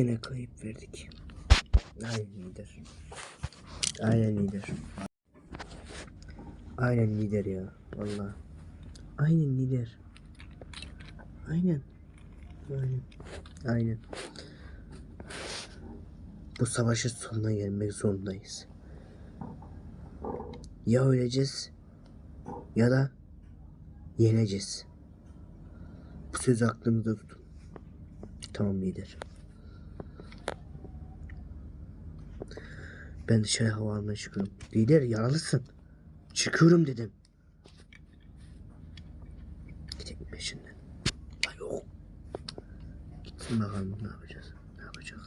Gene kayıp verdik. Aynen lider. Aynen lider. Aynen lider ya. Vallahi. Aynen lider. Aynen. Aynen. Aynen. Bu savaşın sonuna gelmek zorundayız. Ya öleceğiz ya da yeneceğiz. Bu sözü aklınızda tutun. Tamam lider. Ben dışarı hava almaya çıkıyorum. Lider yaralısın. Çıkıyorum dedim. Gidelim peşinden. Ay yok. Gitsin bakalım ne yapacağız. Ne yapacak?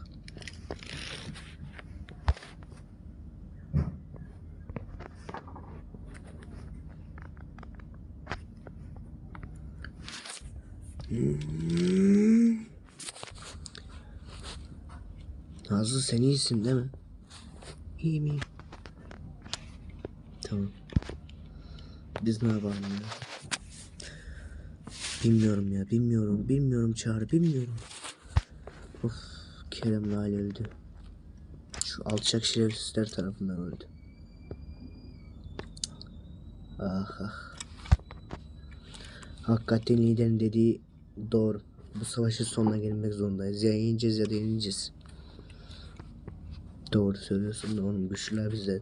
Hmm. Nazlı sen iyisin değil mi? İyiyim iyiyim. Tamam. Biz ne yapalım ya? Bilmiyorum ya bilmiyorum bilmiyorum Çağrı bilmiyorum. Of Kerem Lale öldü. Şu alçak şerefsizler tarafından öldü. Ah ah. Hakikaten liderin dediği doğru. Bu savaşın sonuna gelmek zorundayız. Ya yeneceğiz ya da yeneceğiz. Doğru söylüyorsun da oğlum güçlüler bizden.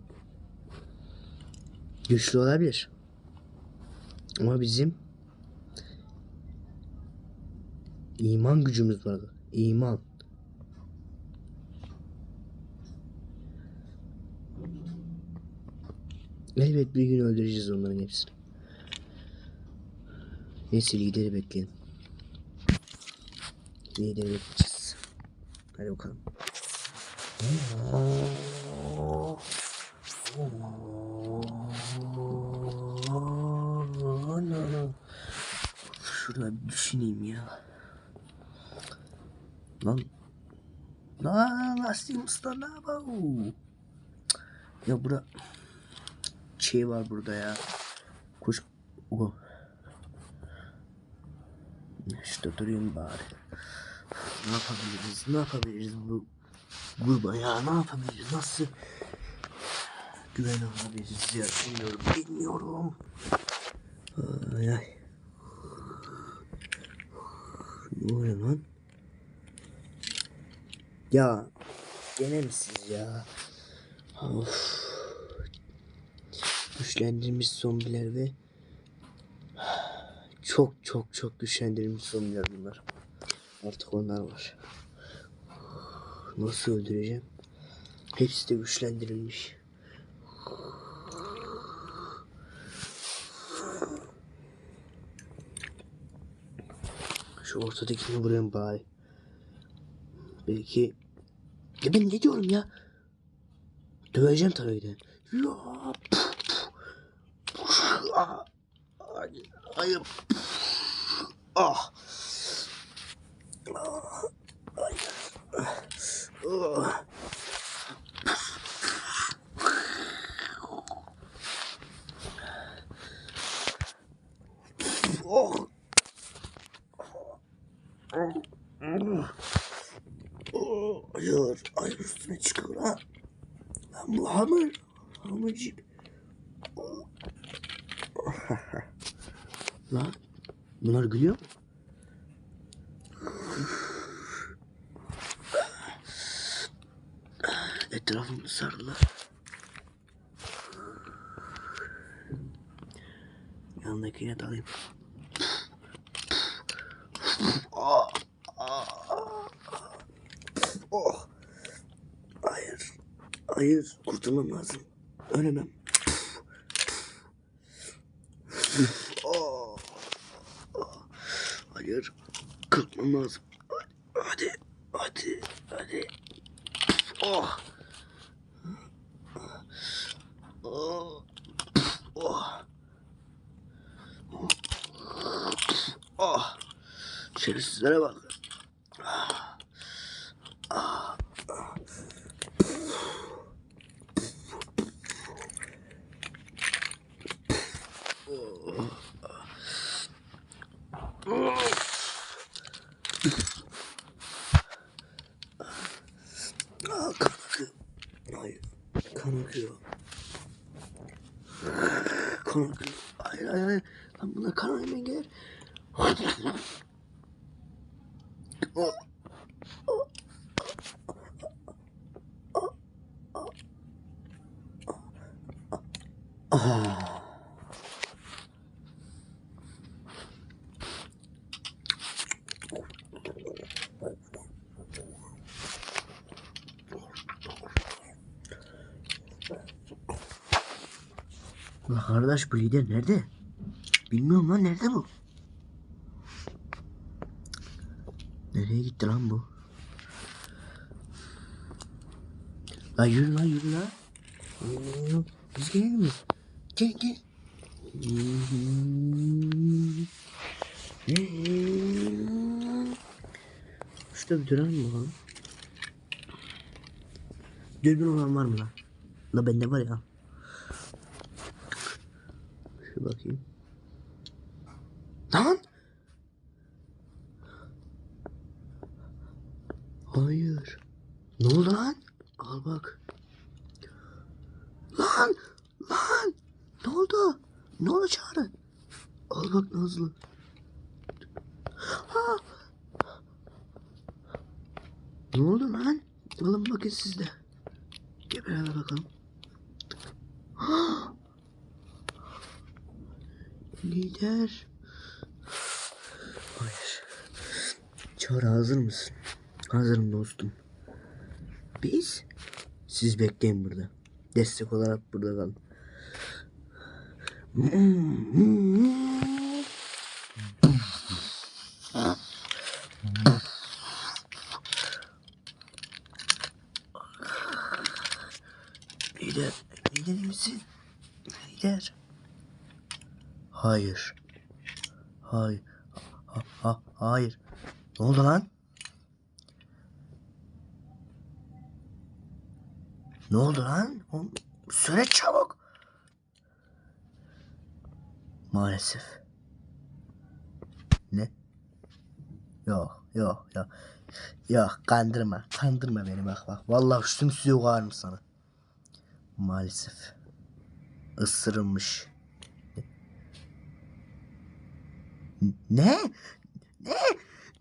Güçlü olabilir. Ama bizim iman gücümüz var. İman. Elbet bir gün öldüreceğiz onların hepsini. Neyse lideri bekleyelim. Lideri bekleyeceğiz. Hadi bakalım. Şurada bir düşüneyim ya. Lan. Lan lastiğim ıslandı. Ya bura şey var burada ya. Kuş. Oh. İşte durayım bari. Ne yapabiliriz? Ne yapabiliriz bu gruba ya? Ne yapabiliriz? Nasıl güven alabiliriz ya? Bilmiyorum. Bilmiyorum. Ay ay. Ne oluyor lan? Ya gene mi siz ya? Of. Güçlendirilmiş zombiler ve çok çok çok güçlendirilmiş zombiler bunlar. Artık onlar var. Nasıl öldüreceğim? Hepsi de güçlendirilmiş. Şu ortadakini vurayım bari. Belki... Ya ben ne diyorum ya? Döveceğim tabii de. Ya, puf, puf. Ay, ay, ah. Ah, ay, ah. Oh. Oh, hayır, hayır üstüne çıkıyor ha. Lan bu hamur, Oh. Lan bunlar gülüyor mu? Etrafımı sardılar. Yanındakine dalayım. Oh. Hayır. Hayır. Kurtulmam lazım. Ölemem. Oh. Hayır. Kalkmam lazım. Hadi. Hadi. Hadi. Oh. Oh. Oh. Oh. Şerefsizlere bak. あ、科目。はい。科目よ。科目。あれあれあれ。I'm gonna call him again. Ulan kardeş bu lider nerede? Bilmiyorum lan nerede bu? Nereye gitti lan bu? La yürü lan yürü. Yürü, Biz gelelim mi? Gel gel. Şurada bir duran mı lan? Dürbün olan var mı lan? La bende var ya. Şu bakayım. Lan! Hayır. Ne oldu lan? Al bak. Lan! Lan! Ne oldu? Ne oldu Çağrı? Al bak Nazlı. Ha! Ne oldu lan? Alın bakın siz de. Gel beraber bakalım. Ha! Lider. Hayır. Çağrı hazır mısın? Hazırım dostum. Biz? Siz bekleyin burada. Destek olarak burada kalın. Lider, lider iyi misin? Lider. Hayır. Hayır. Ha, ha, hayır. Ne oldu lan? Ne oldu lan? Söyle çabuk. Maalesef. Ne? Yok yok yok. Yok kandırma. Kandırma beni bak bak. Vallahi üstüm suyu mı sana. Maalesef. Isırılmış. Ne? Ne?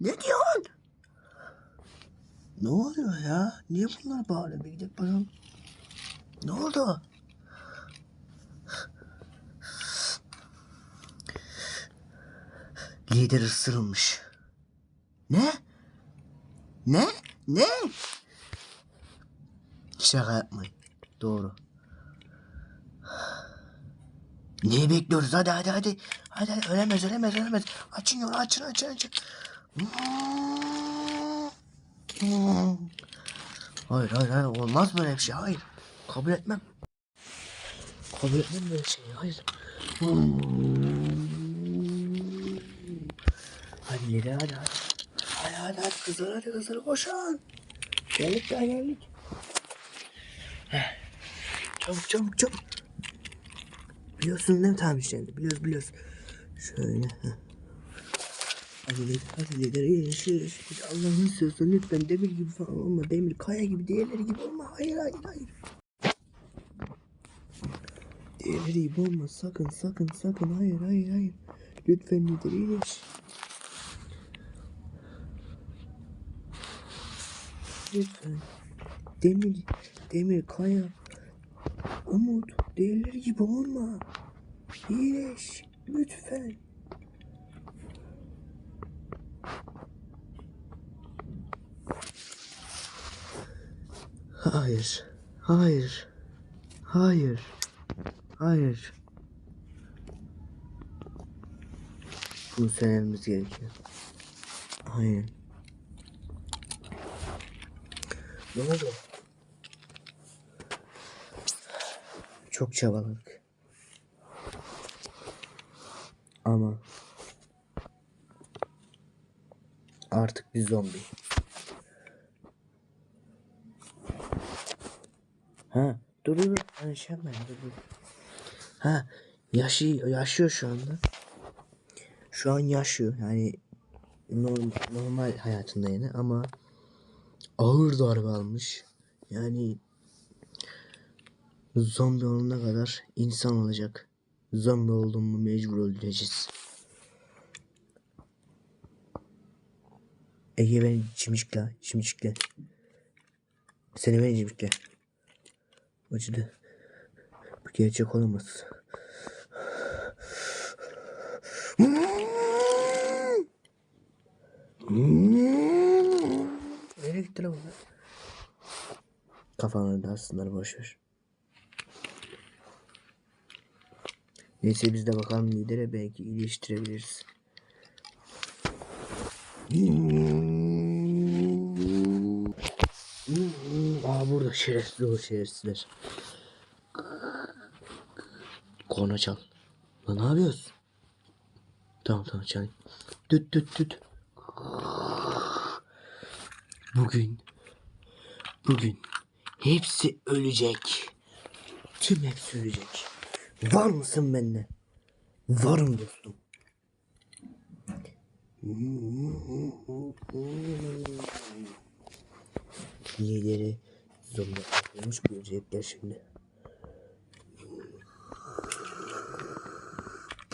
Ne diyorsun? Ne oluyor ya? Niye bunlar bağırıyor? Bir gidip bakalım. Ne oldu? Lider ısırılmış. Ne? Ne? Ne? Şaka yapmayın. Doğru. Neyi bekliyoruz? Hadi hadi hadi. Hadi, hadi. ölemez ölemez ölemez. Açın yolu açın açın açın. Hayır hayır hayır olmaz böyle bir şey hayır. Kabul etmem. Kabul etmem böyle şeyi hayır. Hadi yere hadi hadi. Hadi hadi hadi kızlar hadi kızlar koşun. Geldik ya geldik. Heh. Çabuk çabuk çabuk. Biliyorsun değil mi tamam işte biliyoruz biliyoruz. Şöyle. heh. Hadi lider, hadi lider iyileş iyileş. Allah'ın sözü lütfen demir gibi falan olma. Demir kaya gibi diğerleri gibi olma. Hayır hayır hayır. Diğerleri gibi olma. Sakın sakın sakın. Hayır hayır hayır. Lütfen lider iyileş. Lütfen. Demir, demir kaya. Umut, diğerleri gibi olma. İyileş. Lütfen. Hayır. Hayır. Hayır. Hayır. Bunu söylememiz gerekiyor. Hayır. Ne oldu? Çok çabaladık. Ama artık bir zombi. Ha, dur dur dur. Ben şey dur dur. Ha, yaşıyor, yaşıyor şu anda. Şu an yaşıyor. Yani normal, normal hayatında yine ama ağır darbe almış. Yani Zombi olana kadar insan olacak. Zombi oldum mu mecbur öldüreceğiz. Ege beni çimşikle, çimşikle. Seni beni çimşikle. Acıdı. Bu gerçek olamaz. Nereye gitti lan bunlar? Kafalarını dağıtsınlar boşver. Neyse biz de bakalım lidere belki iyileştirebiliriz. Aa burada şerefsiz o şerefsizler. Korna çal. Lan ne yapıyorsun? Tamam tamam çalayım. Düt düt düt. Bugün Bugün hepsi ölecek. Tüm hepsi ölecek. Var mısın benimle? Varım dostum. Lideri zombi atlamış görecekler şimdi.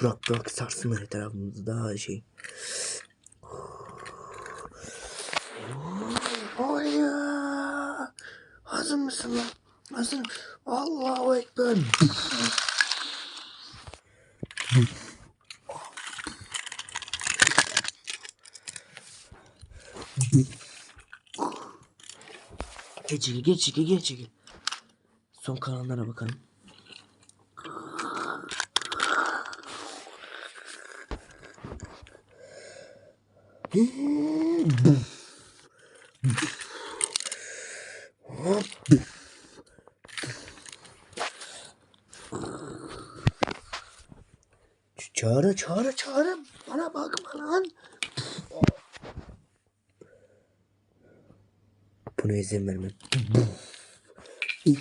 Bırak bırak sarsınlar etrafımızı daha şey. Hayır. Hazır mısın lan? Hazır. Allahu Ekber. Geç çekil, geç çekil, geç çekil. Son kanallara bakalım. Çağrı, çağrı, çağrı. Bana bakma lan. Buna izin vermem. İyi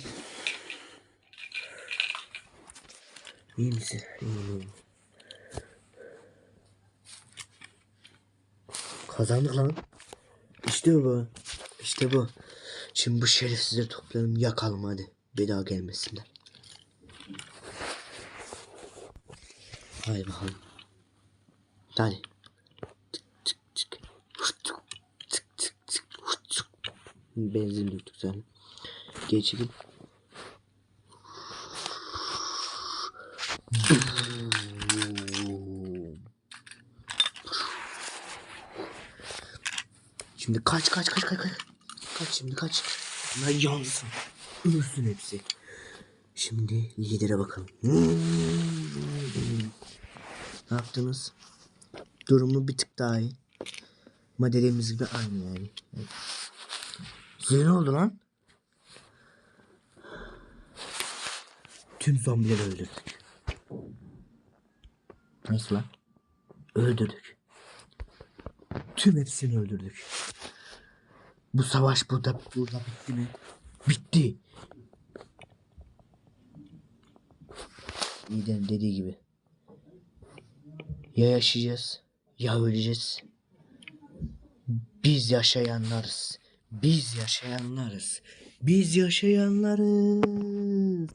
misin? İyiyim, iyiyim. Kazandık lan. İşte bu. İşte bu. Şimdi bu şerefsizleri toplayalım yakalım hadi. Bir daha gelmesinler. Hadi bakalım. Hadi. Tık tık tık. Hıt tık. Tık tık tık. Hıt tık. Benzin döktük zaten. Geçelim. Şimdi kaç kaç kaç kaç kaç. Kaç şimdi kaç. Bunlar yansın. Ölsün hepsi. Şimdi lidere bakalım. Ne yaptınız? Durumu bir tık daha iyi. Ama dediğimiz gibi aynı yani. Evet. Size ne oldu lan? Tüm zombileri öldürdük. Nasıl lan? Öldürdük. Tüm hepsini öldürdük. Bu savaş burada burada bitti mi? Bitti. Liderin dediği gibi. Ya yaşayacağız ya öleceğiz. Biz yaşayanlarız. Biz yaşayanlarız. Biz yaşayanlarız.